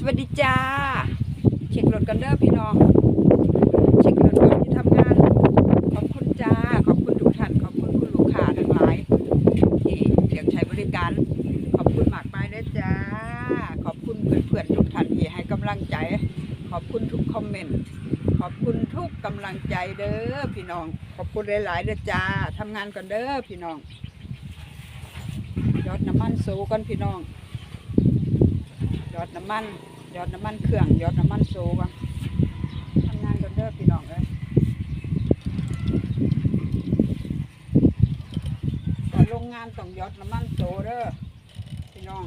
สวัสดีจ้า เช็ครถกันเด้อพี่น้อง เช็ครถก่อนที่ทำงาน ขอบคุณจ้า ขอบคุณทุกท่าน ขอบคุณคุณลูกค้าทั้งหลายที่เรียกใช้บริการ ขอบคุณมากมายเลยจ้า ขอบคุณเพื่อนๆทุกท่านที่ให้กำลังใจ ขอบคุณทุกคอมเมนต์ ขอบคุณทุกกำลังใจเด้อพี่น้อง ขอบคุณหลายๆเด้อจ้าทำงานกันเด้อพี่น้องยอดน้ำมันสูกันพี่น้อง อดน้ำมันยอดน้ำมันเครื่องยอดน้ำมันสูกันทำงานกันเด้อพี่น้องเอ้ยก่อนโรงงานต้องยอดน้ำมันโซเด้อพี่น้อง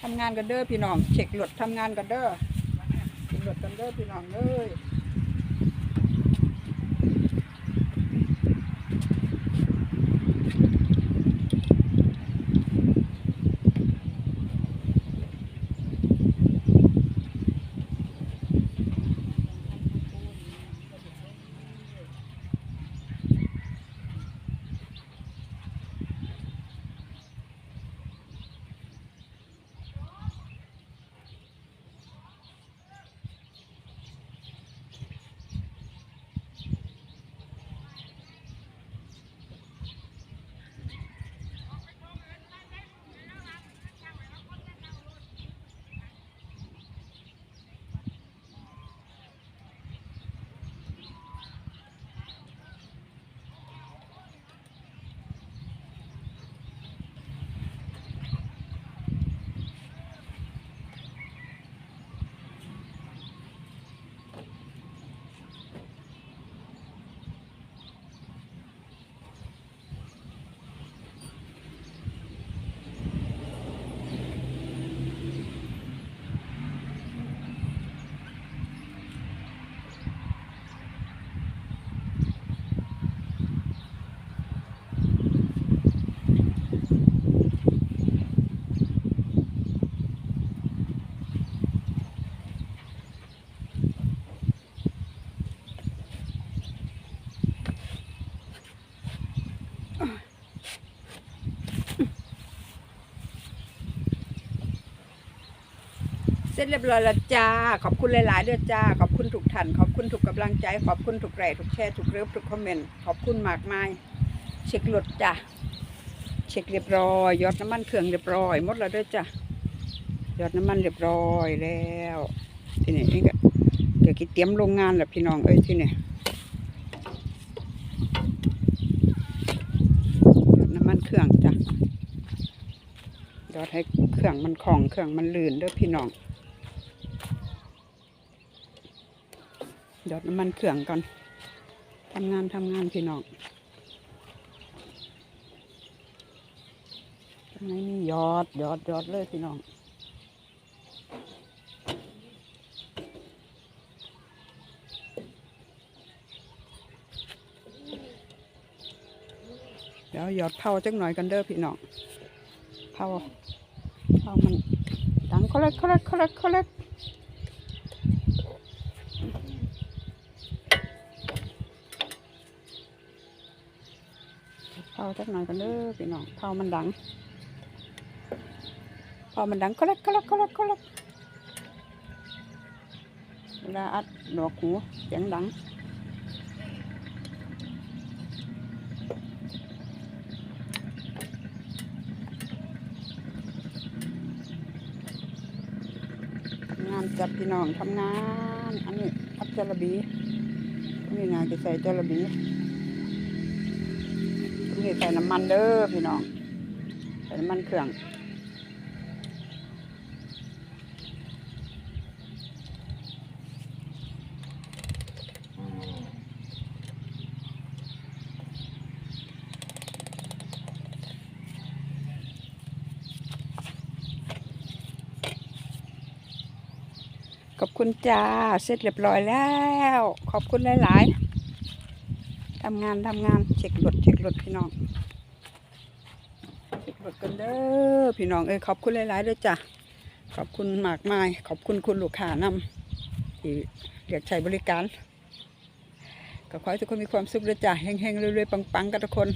ทำงานกันเด้อพี่น้องเช็ครถทำงานกันเด้อเช็ครถกันเด้อพี่น้องเอ้ย ร็จเรียบร้อยแล้วจ้า ขอบคุณหลายๆเด้อจ้า ขอบคุณทุกท่าน ขอบคุณทุกกำลังใจ ขอบคุณทุกไลค์ทุกแชร์ทุกเลิฟทุกคอมเมนต์ ขอบคุณมากมาย เช็ครถจ้า เช็คเรียบร้อยยอดน้ำมันเครื่องเรียบร้อยหมดแล้วเด้อจ้ายอดน้ำมันเรียบร้อยแล้วทีนี้นี่ก็เดี๋ยวกิเตรียมโรงงานแล้วพี่น้องเอ้ยที่นี่ยอดน้ำมันเครื่องจ้ะยอดให้เครื่องมันคล่องเครื่องมันลื่นเด้อพี่น้อง หยอดน้ำมันเครื่องก่อนทำงานทำงานพี่น้องทำไมนี่ยอดยอดยอดเลยพี่น้องเดี๋ยวหยอดเผาจังหน่อยกันเด้อพี่น้องเผาเผามันดังคล็กคล็กคล็กคล็กาจักหน่อยกันเด้อพี่น้องเผามันดังเผามันดังก็ล็กก็ล็กก็ล็กก็ล็กเวลาอัดหนวกหูเสียงดังงานจัดพี่น้องทำงาน อันนี้อัดจระบีนี่งานจะใส่จระบี นี่ใส่น้ำมันเด้อพี่น้อง ใส่น้ำมันเครื่องขอบคุณจ้า เสร็จเรียบร้อยแล้ว ขอบคุณหลาย ๆ ทำงานทำงานเช็ครถเช็ครถพี่น้องเช็ครถกันเด้อพี่น้องเอ้ยขอบคุณหลายๆด้วยจ้ะขอบคุณมากมาย ขอบคุณคุณลูกค้านำที่เรียกใช้บริการก็ขอให้ทุกคนมีความสุขด้วยจ้ะเฮงๆรวยๆปังๆ กันทุกคน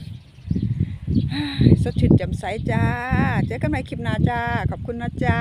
สดชื่นแจ่มใสจ้า เจอกันใหม่คลิปหน้าจ้า ขอบคุณนะจ้า